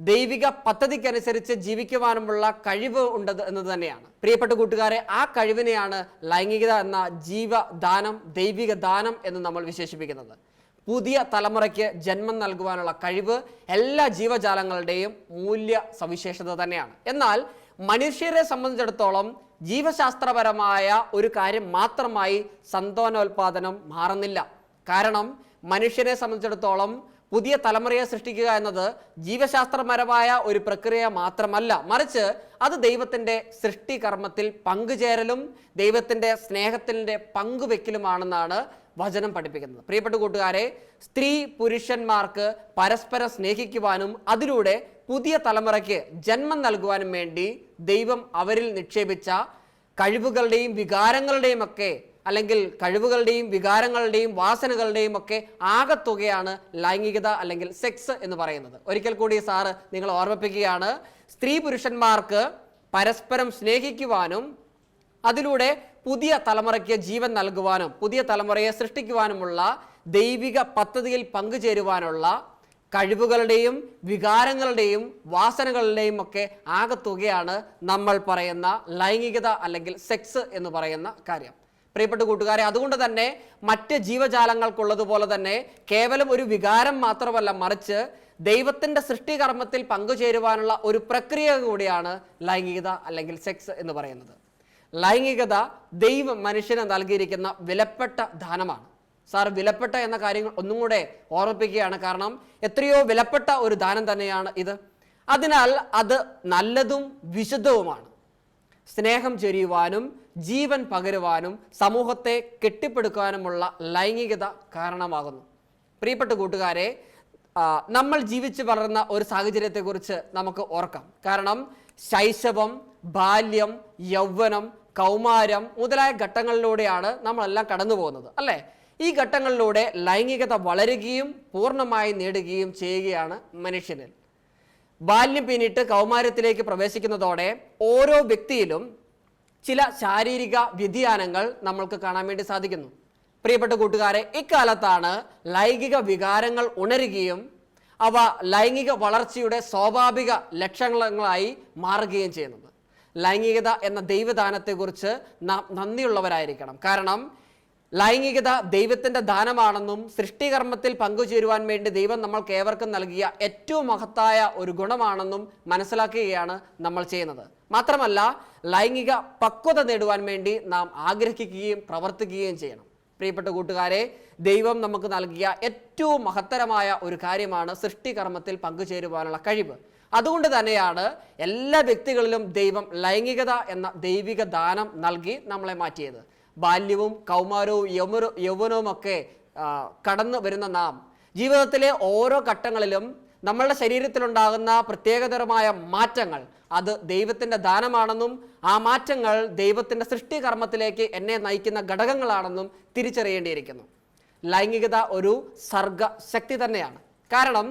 ദൈവിക പദ്ധതിക്കനുസരിച്ച് ജീവിക്കുവാനുമുള്ള കഴിവ് ഉണ്ട് എന്നത് തന്നെയാണ്. പ്രിയപ്പെട്ട കൂട്ടുകാരെ ആ കഴിവിനെയാണ് ലൈംഗികത എന്ന ജീവദാനം ദൈവിക ദാനം എന്ന് നമ്മൾ വിശേഷിപ്പിക്കുന്നത്. പുതിയ തലമുറയ്ക്ക് ജന്മം നൽകുവാനുള്ള കഴിവ് എല്ലാ ജീവജാലങ്ങളുടെയും മൂല്യ സവിശേഷത തന്നെയാണ്. എന്നാൽ മനുഷ്യരെ സംബന്ധിച്ചിടത്തോളം ജീവശാസ്ത്രപരമായ ഒരു കാര്യം മാത്രമായി സന്താനോൽപാദനം മാറുന്നില്ല. കാരണം മനുഷ്യനെ സംബന്ധിച്ചിടത്തോളം പുതിയ തലമുറയെ സൃഷ്ടിക്കുക എന്നത് ജീവശാസ്ത്രപരമായ ഒരു പ്രക്രിയ മാത്രമല്ല. മറിച്ച് അത് ദൈവത്തിന്റെ സൃഷ്ടികർമ്മത്തിൽ പങ്കുചേരലും ദൈവത്തിന്റെ സ്നേഹത്തിന്റെ പങ്കുവെക്കലുമാണെന്നാണ് വചനം പഠിപ്പിക്കുന്നത്. പ്രിയപ്പെട്ട കൂട്ടുകാരെ സ്ത്രീ പുരുഷന്മാർക്ക് പരസ്പരം സ്നേഹിക്കുവാനും അതിലൂടെ പുതിയ തലമുറയ്ക്ക് ജന്മം നൽകുവാനും വേണ്ടി ദൈവം അവരിൽ നിക്ഷേപിച്ച കഴിവുകളുടെയും വികാരങ്ങളുടെയും ഒക്കെ അല്ലെങ്കിൽ കഴിവുകളുടെയും വികാരങ്ങളുടെയും വാസനകളുടെയും ഒക്കെ ആകത്തുകയാണ് ലൈംഗികത അല്ലെങ്കിൽ സെക്സ് എന്ന് പറയുന്നത്. ഒരിക്കൽ കൂടി സാറ് നിങ്ങൾ ഓർമ്മിപ്പിക്കുകയാണ്. സ്ത്രീ പുരുഷന്മാർക്ക് പരസ്പരം സ്നേഹിക്കുവാനും അതിലൂടെ പുതിയ തലമുറയ്ക്ക് ജീവൻ നൽകുവാനും പുതിയ തലമുറയെ സൃഷ്ടിക്കുവാനുമുള്ള ദൈവിക പദ്ധതിയിൽ പങ്കുചേരുവാനുള്ള കഴിവുകളുടെയും വികാരങ്ങളുടെയും വാസനകളുടെയും ഒക്കെ ആകത്തുകയാണ് നമ്മൾ പറയുന്ന ലൈംഗികത അല്ലെങ്കിൽ സെക്സ് എന്ന് പറയുന്ന കാര്യം. പ്രിയപ്പെട്ട കൂട്ടുകാരെ അതുകൊണ്ട് തന്നെ മറ്റ് ജീവജാലങ്ങൾക്കുള്ളതുപോലെ തന്നെ കേവലം ഒരു വികാരം മാത്രമല്ല മറിച്ച് ദൈവത്തിന്റെ സൃഷ്ടികർമ്മത്തിൽ പങ്കുചേരുവാനുള്ള ഒരു പ്രക്രിയ കൂടിയാണ് ലൈംഗികത അല്ലെങ്കിൽ സെക്സ് എന്ന് പറയുന്നത്. ലൈംഗികത ദൈവം മനുഷ്യന് നൽകിയിരിക്കുന്ന വിലപ്പെട്ട ദാനമാണ്. സാർ വിലപ്പെട്ട എന്ന കാര്യങ്ങൾ ഒന്നും കൂടെ ഓർമ്മിപ്പിക്കുകയാണ് കാരണം എത്രയോ വിലപ്പെട്ട ഒരു ദാനം തന്നെയാണ് ഇത്. അതിനാൽ അത് നല്ലതും വിശുദ്ധവുമാണ്. സ്നേഹം ചൊരിയുവാനും ജീവൻ പകരുവാനും സമൂഹത്തെ കെട്ടിപ്പടുക്കാനുമുള്ള ലൈംഗികത കാരണമാകുന്നു. പ്രിയപ്പെട്ട കൂട്ടുകാരെ നമ്മൾ ജീവിച്ച് വളർന്ന ഒരു സാഹചര്യത്തെക്കുറിച്ച് നമുക്ക് ഓർക്കാം. കാരണം ശൈശവം ബാല്യം യൗവനം കൗമാരം മുതലായ ഘട്ടങ്ങളിലൂടെയാണ് നമ്മളെല്ലാം കടന്നു പോകുന്നത് അല്ലേ? ഈ ഘട്ടങ്ങളിലൂടെ ലൈംഗികത വളരുകയും പൂർണമായി നേടുകയും ചെയ്യുകയാണ് മനുഷ്യനിൽ. ബാല്യം പിന്നിട്ട് കൗമാരത്തിലേക്ക് പ്രവേശിക്കുന്നതോടെ ഓരോ വ്യക്തിയിലും ചില ശാരീരിക വ്യതിയാനങ്ങൾ നമ്മൾക്ക് കാണാൻ വേണ്ടി സാധിക്കുന്നു. പ്രിയപ്പെട്ട കൂട്ടുകാരെ ഇക്കാലത്താണ് ലൈംഗിക വികാരങ്ങൾ ഉണരുകയും അവ ലൈംഗിക വളർച്ചയുടെ സ്വാഭാവിക ലക്ഷണങ്ങളായി മാറുകയും ചെയ്യുന്നത്. ലൈംഗികത എന്ന ദൈവദാനത്തെക്കുറിച്ച് നാം നന്ദിയുള്ളവരായിരിക്കണം. കാരണം ലൈംഗികത ദൈവത്തിന്റെ ദാനമാണെന്നും സൃഷ്ടികർമ്മത്തിൽ പങ്കുചേരുവാൻ വേണ്ടി ദൈവം നമ്മൾക്ക് ഏവർക്കും നൽകിയ ഏറ്റവും മഹത്തായ ഒരു ഗുണമാണെന്നും മനസ്സിലാക്കുകയാണ് നമ്മൾ ചെയ്യുന്നത്. മാത്രമല്ല ലൈംഗിക പക്വത നേടുവാൻ വേണ്ടി നാം ആഗ്രഹിക്കുകയും പ്രവർത്തിക്കുകയും ചെയ്യണം. പ്രിയപ്പെട്ട കൂട്ടുകാരെ ദൈവം നമുക്ക് നൽകിയ ഏറ്റവും മഹത്തരമായ ഒരു കാര്യമാണ് സൃഷ്ടികർമ്മത്തിൽ പങ്കുചേരുവാനുള്ള കഴിവ്. അതുകൊണ്ട് തന്നെയാണ് എല്ലാ വ്യക്തികളിലും ദൈവം ലൈംഗികത എന്ന ദൈവിക ദാനം നൽകി നമ്മളെ മാറ്റിയത്. ബാല്യവും കൗമാരവും യൗവന യൗവനവും ഒക്കെ കടന്നു വരുന്ന നാം. ജീവിതത്തിലെ ഓരോ ഘട്ടങ്ങളിലും നമ്മളുടെ ശരീരത്തിലുണ്ടാകുന്ന പ്രത്യേകതരമായ മാറ്റങ്ങൾ അത് ദൈവത്തിന്റെ ദാനമാണെന്നും ആ മാറ്റങ്ങൾ ദൈവത്തിന്റെ സൃഷ്ടികർമ്മത്തിലേക്ക് എന്നെ നയിക്കുന്ന ഘടകങ്ങളാണെന്നും തിരിച്ചറിയേണ്ടിയിരിക്കുന്നു. ലൈംഗികത ഒരു സർഗ ശക്തി തന്നെയാണ്. കാരണം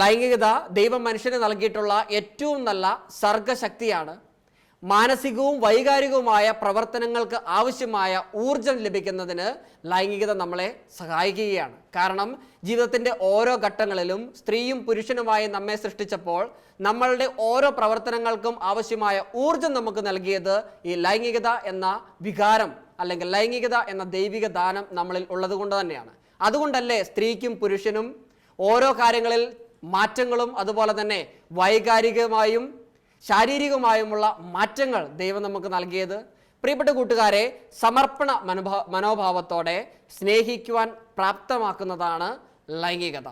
ലൈംഗികത ദൈവം മനുഷ്യന് നൽകിയിട്ടുള്ള ഏറ്റവും നല്ല സർഗശക്തിയാണ്. മാനസികവും വൈകാരികവുമായ പ്രവർത്തനങ്ങൾക്ക് ആവശ്യമായ ഊർജം ലഭിക്കുന്നതിന് ലൈംഗികത നമ്മളെ സഹായിക്കുകയാണ്. കാരണം ജീവിതത്തിന്റെ ഓരോ ഘട്ടങ്ങളിലും സ്ത്രീയും പുരുഷനുമായി നമ്മെ സൃഷ്ടിച്ചപ്പോൾ നമ്മളുടെ ഓരോ പ്രവർത്തനങ്ങൾക്കും ആവശ്യമായ ഊർജം നമുക്ക് നൽകിയത് ഈ ലൈംഗികത എന്ന വികാരം അല്ലെങ്കിൽ ലൈംഗികത എന്ന ദൈവിക ദാനം നമ്മളിൽ ഉള്ളത് കൊണ്ട് തന്നെയാണ്. അതുകൊണ്ടല്ലേ സ്ത്രീക്കും പുരുഷനും ഓരോ കാര്യങ്ങളിൽ മാറ്റങ്ങളും അതുപോലെ തന്നെ വൈകാരികമായും ശാരീരികമായുമുള്ള മാറ്റങ്ങൾ ദൈവം നമുക്ക് നൽകിയത്. പ്രിയപ്പെട്ട കൂട്ടുകാരെ സമർപ്പണ മനോഭാ മനോഭാവത്തോടെ സ്നേഹിക്കുവാൻ പ്രാപ്തമാക്കുന്നതാണ് ലൈംഗികത.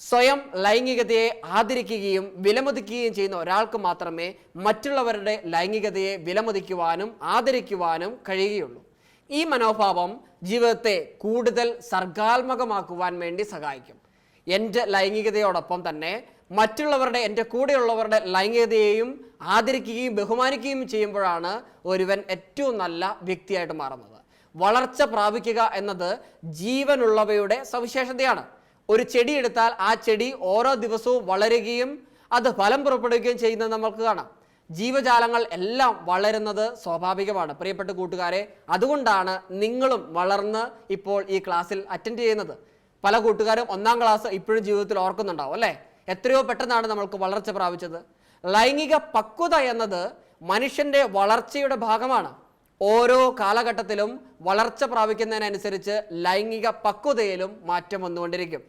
സ്വയം ലൈംഗികതയെ ആദരിക്കുകയും വിലമതിക്കുകയും ചെയ്യുന്ന ഒരാൾക്ക് മാത്രമേ മറ്റുള്ളവരുടെ ലൈംഗികതയെ വിലമതിക്കുവാനും ആദരിക്കുവാനും കഴിയുകയുള്ളൂ. ഈ മനോഭാവം ജീവിതത്തെ കൂടുതൽ സർഗാത്മകമാക്കുവാൻ വേണ്ടി സഹായിക്കും. എന്റെ ലൈംഗികതയോടൊപ്പം തന്നെ മറ്റുള്ളവരുടെ എന്റെ കൂടെയുള്ളവരുടെ ലൈംഗികതയെയും ആദരിക്കുകയും ബഹുമാനിക്കുകയും ചെയ്യുമ്പോഴാണ് ഒരുവൻ ഏറ്റവും നല്ല വ്യക്തിയായിട്ട് മാറുന്നത്. വളർച്ച പ്രാപിക്കുക എന്നത് ജീവനുള്ളവയുടെ സവിശേഷതയാണ്. ഒരു ചെടി എടുത്താൽ ആ ചെടി ഓരോ ദിവസവും വളരുകയും അത് ഫലം പുറപ്പെടുവിക്കുകയും ചെയ്യുന്നത് നമുക്ക് കാണാം. ജീവജാലങ്ങൾ എല്ലാം വളരുന്നത് സ്വാഭാവികമാണ്. പ്രിയപ്പെട്ട കൂട്ടുകാരെ അതുകൊണ്ടാണ് നിങ്ങളും വളർന്ന് ഇപ്പോൾ ഈ ക്ലാസ്സിൽ അറ്റൻഡ് ചെയ്യുന്നത്. പല കൂട്ടുകാരും ഒന്നാം ക്ലാസ് ഇപ്പോഴും ജീവിതത്തിൽ ഓർക്കുന്നുണ്ടാവും അല്ലേ? എത്രയോ പെട്ടെന്നാണ് നമ്മൾക്ക് വളർച്ച പ്രാപിച്ചത്. ലൈംഗിക പക്വത എന്നത് മനുഷ്യന്റെ വളർച്ചയുടെ ഭാഗമാണ്. ഓരോ കാലഘട്ടത്തിലും വളർച്ച പ്രാപിക്കുന്നതിനനുസരിച്ച് ലൈംഗിക പക്വതയിലും മാറ്റം വന്നുകൊണ്ടിരിക്കും.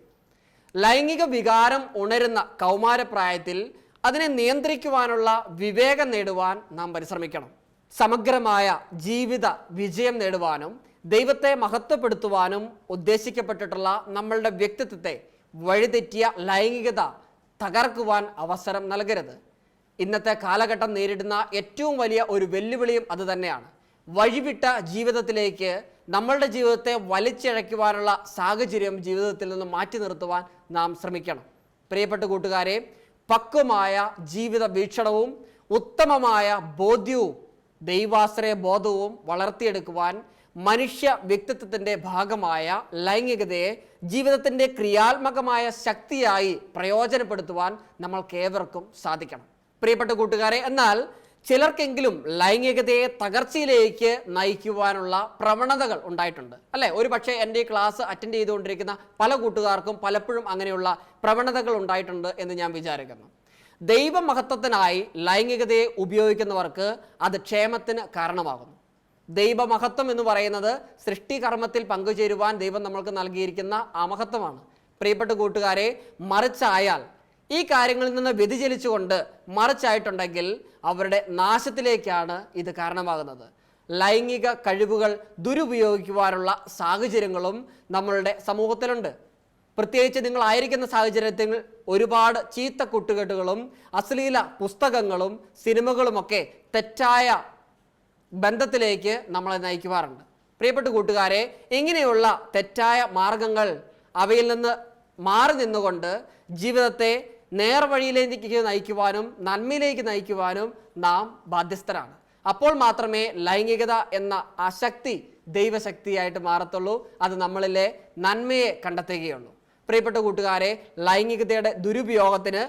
ലൈംഗിക വികാരം ഉണരുന്ന കൗമാരപ്രായത്തിൽ അതിനെ നിയന്ത്രിക്കുവാനുള്ള വിവേകം നേടുവാൻ നാം പരിശ്രമിക്കണം. സമഗ്രമായ ജീവിത വിജയം നേടുവാനും ദൈവത്തെ മഹത്വപ്പെടുത്തുവാനും ഉദ്ദേശിക്കപ്പെട്ടിട്ടുള്ള നമ്മളുടെ വ്യക്തിത്വത്തെ വഴിതെറ്റിയ ലൈംഗികത തകർക്കുവാൻ അവസരം നൽകരുത്. ഇന്നത്തെ കാലഘട്ടം നേരിടുന്ന ഏറ്റവും വലിയ ഒരു വെല്ലുവിളിയും അത് തന്നെയാണ്. വഴിവിട്ട ജീവിതത്തിലേക്ക് നമ്മളുടെ ജീവിതത്തെ വലിച്ചിഴയ്ക്കുവാനുള്ള സാഹചര്യം ജീവിതത്തിൽ നിന്ന് മാറ്റി നിർത്തുവാൻ നാം ശ്രമിക്കണം. പ്രിയപ്പെട്ട കൂട്ടുകാരെ പക്വമായ ജീവിത വീക്ഷണവും ഉത്തമമായ ബോധ്യവും ദൈവാശ്രയ ബോധവും വളർത്തിയെടുക്കുവാൻ മനുഷ്യ വ്യക്തിത്വത്തിന്റെ ഭാഗമായ ലൈംഗികതയെ ജീവിതത്തിന്റെ ക്രിയാത്മകമായ ശക്തിയായി പ്രയോജനപ്പെടുത്തുവാൻ നമ്മൾക്കേവർക്കും സാധിക്കണം. പ്രിയപ്പെട്ട കൂട്ടുകാരെ എന്നാൽ ചിലർക്കെങ്കിലും ലൈംഗികതയെ തകർച്ചയിലേക്ക് നയിക്കുവാനുള്ള പ്രവണതകൾ ഉണ്ടായിട്ടുണ്ട്. അല്ലെ? ഒരു പക്ഷേ എന്റെ ക്ലാസ് അറ്റൻഡ് ചെയ്തുകൊണ്ടിരിക്കുന്ന പല കൂട്ടുകാർക്കും പലപ്പോഴും അങ്ങനെയുള്ള പ്രവണതകൾ ഉണ്ടായിട്ടുണ്ട് എന്ന് ഞാൻ വിചാരിക്കുന്നു. ദൈവമഹത്വത്തിനായി ലൈംഗികതയെ ഉപയോഗിക്കുന്നവർക്ക് അത് ക്ഷേമത്തിന് കാരണമാകുന്നു. ദൈവമഹത്വം എന്ന് പറയുന്നത് സൃഷ്ടികർമ്മത്തിൽ പങ്കുചേരുവാൻ ദൈവം നമ്മൾക്ക് നൽകിയിരിക്കുന്ന ആ മഹത്വമാണ്. പ്രിയപ്പെട്ട കൂട്ടുകാരെ മറിച്ചായാൽ ഈ കാര്യങ്ങളിൽ നിന്ന് വ്യതിചലിച്ചുകൊണ്ട് മറിച്ചായിട്ടുണ്ടെങ്കിൽ അവരുടെ നാശത്തിലേക്കാണ് ഇത് കാരണമാകുന്നത്. ലൈംഗിക കഴിവുകൾ ദുരുപയോഗിക്കുവാനുള്ള സാഹചര്യങ്ങളും നമ്മളുടെ സമൂഹത്തിലുണ്ട്. പ്രത്യേകിച്ച് നിങ്ങളായിരിക്കുന്ന സാഹചര്യത്തിൽ ഒരുപാട് ചീത്ത കൂട്ടുകെട്ടുകളും അശ്ലീല പുസ്തകങ്ങളും സിനിമകളുമൊക്കെ തെറ്റായ ബന്ധത്തിലേക്ക് നമ്മളെ നയിക്കുവാറുണ്ട്. പ്രിയപ്പെട്ട കൂട്ടുകാരെ ഇങ്ങനെയുള്ള തെറ്റായ മാർഗങ്ങൾ അവയിൽ നിന്ന് മാറി നിന്നുകൊണ്ട് ജീവിതത്തെ നേർവഴിയിലേക്ക് നയിക്കുവാനും നന്മയിലേക്ക് നയിക്കുവാനും നാം ബാധ്യസ്ഥരാണ്. അപ്പോൾ മാത്രമേ ലൈംഗികത എന്ന ആ ശക്തി ദൈവശക്തിയായിട്ട് മാറത്തുള്ളൂ. അത് നമ്മളിലെ നന്മയെ കണ്ടെത്തുകയുള്ളൂ. പ്രിയപ്പെട്ട കൂട്ടുകാരെ ലൈംഗികതയുടെ ദുരുപയോഗത്തിന്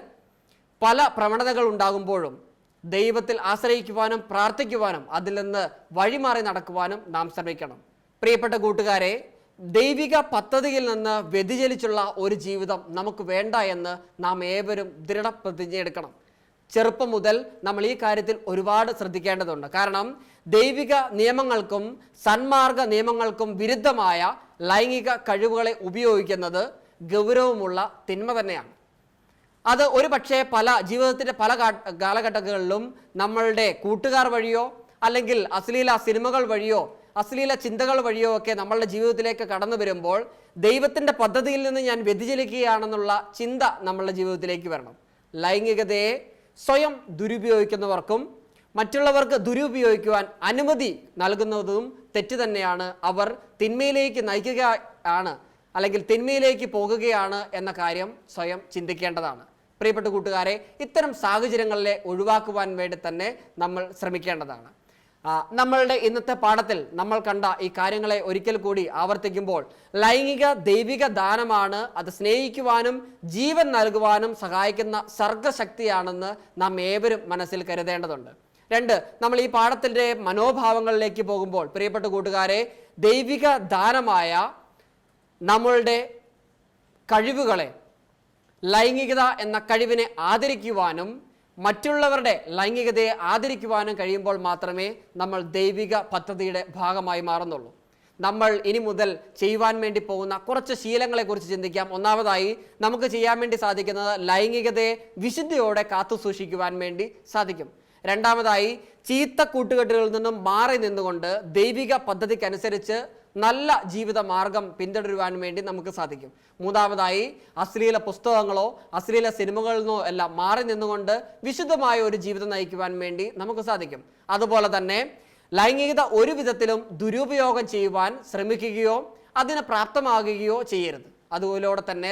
പല പ്രവണതകൾ ഉണ്ടാകുമ്പോഴും ദൈവത്തിൽ ആശ്രയിക്കുവാനും പ്രാർത്ഥിക്കുവാനും അതിൽ നിന്ന് വഴിമാറി നടക്കുവാനും നാം ശ്രമിക്കണം. പ്രിയപ്പെട്ട കൂട്ടുകാരെ ദൈവിക പദ്ധതിയിൽ നിന്ന് വ്യതിചലിച്ചുള്ള ഒരു ജീവിതം നമുക്ക് വേണ്ട എന്ന് നാം ഏവരും ദൃഢപ്രതിജ്ഞ എടുക്കണം. ചെറുപ്പം മുതൽ നമ്മൾ ഈ കാര്യത്തിൽ ഒരുപാട് ശ്രദ്ധിക്കേണ്ടതുണ്ട്. കാരണം ദൈവിക നിയമങ്ങൾക്കും സന്മാർഗ നിയമങ്ങൾക്കും വിരുദ്ധമായ ലൈംഗിക കഴിവുകളെ ഉപയോഗിക്കുന്നത് ഗൗരവമുള്ള തിന്മ തന്നെയാണ്. അത് ഒരു പക്ഷേ പല ജീവിതത്തിന്റെ പല കാലഘട്ടങ്ങളിലും നമ്മളുടെ കൂട്ടുകാർ വഴിയോ അല്ലെങ്കിൽ അശ്ലീല സിനിമകൾ വഴിയോ അശ്ലീല ചിന്തകൾ വഴിയോ ഒക്കെ നമ്മളുടെ ജീവിതത്തിലേക്ക് കടന്നു വരുമ്പോൾ ദൈവത്തിന്റെ പദ്ധതിയിൽ നിന്ന് ഞാൻ വ്യതിചലിക്കുകയാണെന്നുള്ള ചിന്ത നമ്മളുടെ ജീവിതത്തിലേക്ക് വരണം. ലൈംഗികതയെ സ്വയം ദുരുപയോഗിക്കുന്നവർക്കും മറ്റുള്ളവർക്ക് ദുരുപയോഗിക്കുവാൻ അനുമതി നൽകുന്നതും തെറ്റ് തന്നെയാണ്. അവർ തിന്മയിലേക്ക് നയിക്കുക ആണ് അല്ലെങ്കിൽ തിന്മയിലേക്ക് പോകുകയാണ് എന്ന കാര്യം സ്വയം ചിന്തിക്കേണ്ടതാണ്. പ്രിയപ്പെട്ട കൂട്ടുകാരെ ഇത്തരം സാഹചര്യങ്ങളിലെ ഒഴിവാക്കുവാൻ വേണ്ടി തന്നെ നമ്മൾ ശ്രമിക്കേണ്ടതാണ്. നമ്മളുടെ ഇന്നത്തെ പാഠത്തിൽ നമ്മൾ കണ്ട ഈ കാര്യങ്ങളെ ഒരിക്കൽ കൂടി ആവർത്തിക്കുമ്പോൾ ലൈംഗിക ദൈവിക ദാനമാണ് അത് സ്നേഹിക്കുവാനും ജീവൻ നൽകുവാനും സഹായിക്കുന്ന സർഗശക്തിയാണെന്ന് നാം ഏവരും മനസ്സിൽ കരുതേണ്ടതുണ്ട്. രണ്ട് നമ്മൾ ഈ പാഠത്തിന്റെ മനോഭാവങ്ങളിലേക്ക് പോകുമ്പോൾ പ്രിയപ്പെട്ട കൂട്ടുകാരെ ദൈവിക ദാനമായ നമ്മളുടെ കഴിവുകളെ ലൈംഗികത എന്ന കഴിവിനെ ആദരിക്കുവാനും മറ്റുള്ളവരുടെ ലൈംഗികതയെ ആദരിക്കുവാനും കഴിയുമ്പോൾ മാത്രമേ നമ്മൾ ദൈവിക പദ്ധതിയുടെ ഭാഗമായി മാറുന്നുള്ളൂ. നമ്മൾ ഇനി മുതൽ ചെയ്യുവാൻ വേണ്ടി പോകുന്ന കുറച്ച് ശീലങ്ങളെക്കുറിച്ച് ചിന്തിക്കാം. ഒന്നാമതായി നമുക്ക് ചെയ്യാൻ വേണ്ടി സാധിക്കുന്നത് ലൈംഗികതയെ വിശുദ്ധിയോടെ കാത്തു സൂക്ഷിക്കുവാൻ വേണ്ടി സാധിക്കും. രണ്ടാമതായി ചീത്ത കൂട്ടുകെട്ടുകളിൽ നിന്നും മാറി നിന്നുകൊണ്ട് ദൈവിക പദ്ധതിക്കനുസരിച്ച് നല്ല ജീവിത മാർഗം പിന്തുടരുവാൻ വേണ്ടി നമുക്ക് സാധിക്കും. മൂന്നാമതായി അശ്ലീല പുസ്തകങ്ങളോ അശ്ലീല സിനിമകളിൽ നിന്നോ എല്ലാം മാറി നിന്നുകൊണ്ട് വിശുദ്ധമായ ഒരു ജീവിതം നയിക്കുവാൻ വേണ്ടി നമുക്ക് സാധിക്കും. അതുപോലെ തന്നെ ലൈംഗികത ഒരു വിധത്തിലും ദുരുപയോഗം ചെയ്യുവാൻ ശ്രമിക്കുകയോ അതിന് പ്രാപ്തമാകുകയോ ചെയ്യരുത്. അതുപോലെയോടെ തന്നെ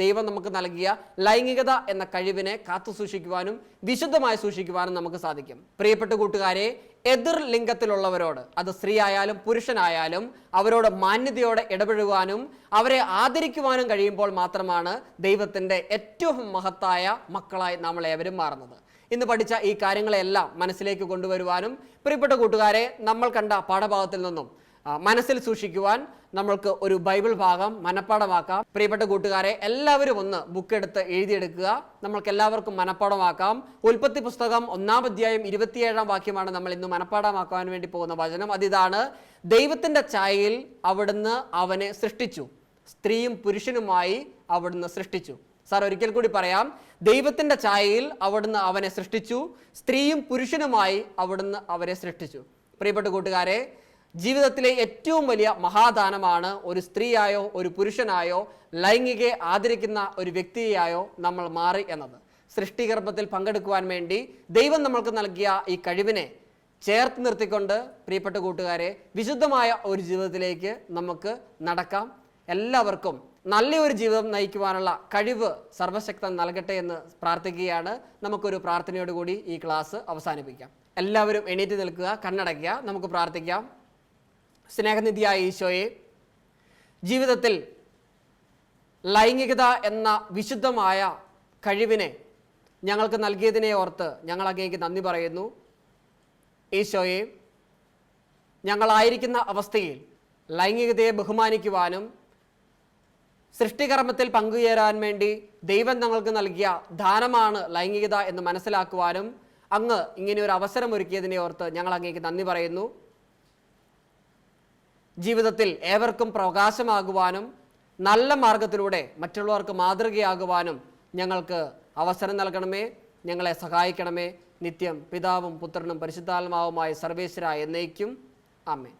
ദൈവ നമുക്ക് നൽകിയ ലൈംഗികത എന്ന കഴിവിനെ കാത്തു സൂക്ഷിക്കുവാനും വിശുദ്ധമായി സൂക്ഷിക്കുവാനും നമുക്ക് സാധിക്കും. പ്രിയപ്പെട്ട കൂട്ടുകാരെ എതിർ ലിംഗത്തിലുള്ളവരോട് അത് സ്ത്രീ ആയാലും പുരുഷനായാലും അവരോട് മാന്യതയോടെ ഇടപെടുവാനും അവരെ ആദരിക്കുവാനും കഴിയുമ്പോൾ മാത്രമാണ് ദൈവത്തിന്റെ ഏറ്റവും മഹത്തായ മക്കളായി നമ്മൾ ഏവരും മാറുന്നത്. ഇന്ന് പഠിച്ച ഈ കാര്യങ്ങളെല്ലാം മനസ്സിലേക്ക് കൊണ്ടുവരുവാനും പ്രിയപ്പെട്ട കൂട്ടുകാരെ നമ്മൾ കണ്ട പാഠഭാഗത്തിൽ നിന്നും മനസ്സിൽ സൂക്ഷിക്കുവാൻ നമ്മൾക്ക് ഒരു ബൈബിൾ ഭാഗം മനഃപ്പാടമാക്കാം പ്രിയപ്പെട്ട കൂട്ടുകാരെ എല്ലാവരും ഒന്ന് ബുക്ക് എടുത്ത് എഴുതിയെടുക്കുക. നമ്മൾക്ക് എല്ലാവർക്കും മനഃപ്പാടമാക്കാം ഉൽപ്പത്തി പുസ്തകം ഒന്നാം അധ്യായം ഇരുപത്തിയേഴാം വാക്യമാണ് നമ്മൾ ഇന്ന് മനഃപ്പാടമാക്കാൻ വേണ്ടി പോകുന്ന വചനം. അതിതാണ് ദൈവത്തിന്റെ ഛായയിൽ അവിടുന്ന് അവനെ സൃഷ്ടിച്ചു. സ്ത്രീയും പുരുഷനുമായി അവിടുന്ന് സൃഷ്ടിച്ചു. സാർ ഒരിക്കൽ കൂടി പറയാം. ദൈവത്തിന്റെ ഛായയിൽ അവിടുന്ന് അവനെ സൃഷ്ടിച്ചു. സ്ത്രീയും പുരുഷനുമായി അവിടുന്ന് അവരെ സൃഷ്ടിച്ചു. പ്രിയപ്പെട്ട കൂട്ടുകാരെ ജീവിതത്തിലെ ഏറ്റവും വലിയ മഹാദാനമാണ് ഒരു സ്ത്രീയായോ ഒരു പുരുഷനായോ ലൈംഗികയെ ആദരിക്കുന്ന ഒരു വ്യക്തിയായോ നമ്മൾ മാറി എന്നത്. സൃഷ്ടികർമ്മത്തിൽ പങ്കെടുക്കുവാൻ വേണ്ടി ദൈവം നമ്മൾക്ക് നൽകിയ ഈ കഴിവിനെ ചേർത്ത് നിർത്തിക്കൊണ്ട് പ്രിയപ്പെട്ട കൂട്ടുകാരെ വിശുദ്ധമായ ഒരു ജീവിതത്തിലേക്ക് നമുക്ക് നടക്കാം. എല്ലാവർക്കും നല്ലൊരു ജീവിതം നയിക്കുവാനുള്ള കഴിവ് സർവശക്തൻ നൽകട്ടെ എന്ന് പ്രാർത്ഥിക്കുകയാണ്. നമുക്കൊരു പ്രാർത്ഥനയോടുകൂടി ഈ ക്ലാസ് അവസാനിപ്പിക്കാം. എല്ലാവരും എണീറ്റ് നിൽക്കുക കണ്ണടയ്ക്കുക. നമുക്ക് പ്രാർത്ഥിക്കാം. സ്നേഹനിധിയായ ഈശോയെ ജീവിതത്തിൽ ലൈംഗികത എന്ന വിശുദ്ധമായ കഴിവിനെ ഞങ്ങൾക്ക് നൽകിയതിനെ ഓർത്ത് ഞങ്ങൾ അങ്ങേക്ക് നന്ദി പറയുന്നു. ഈശോയെ ഞങ്ങളായിരിക്കുന്ന അവസ്ഥയിൽ ലൈംഗികതയെ ബഹുമാനിക്കുവാനും സൃഷ്ടികർമ്മത്തിൽ പങ്കുചേരാൻ വേണ്ടി ദൈവം ഞങ്ങൾക്ക് നൽകിയ ദാനമാണ് ലൈംഗികത എന്ന് മനസ്സിലാക്കുവാനും അങ്ങ് ഇങ്ങനെ ഒരു അവസരം ഒരുക്കിയതിനെ ഓർത്ത് ഞങ്ങൾ അങ്ങേക്ക് നന്ദി പറയുന്നു. ജീവിതത്തിൽ ഏവർക്കും പ്രകാശമാകുവാനും നല്ല മാർഗത്തിലൂടെ മറ്റുള്ളവർക്ക് മാതൃകയാകുവാനും ഞങ്ങൾക്ക് അവസരം നൽകണമേ. ഞങ്ങളെ സഹായിക്കണമേ. നിത്യം പിതാവും പുത്രനും പരിശുദ്ധാത്മാവുമായ സർവേശ്വര എന്നേക്കും. ആമേൻ.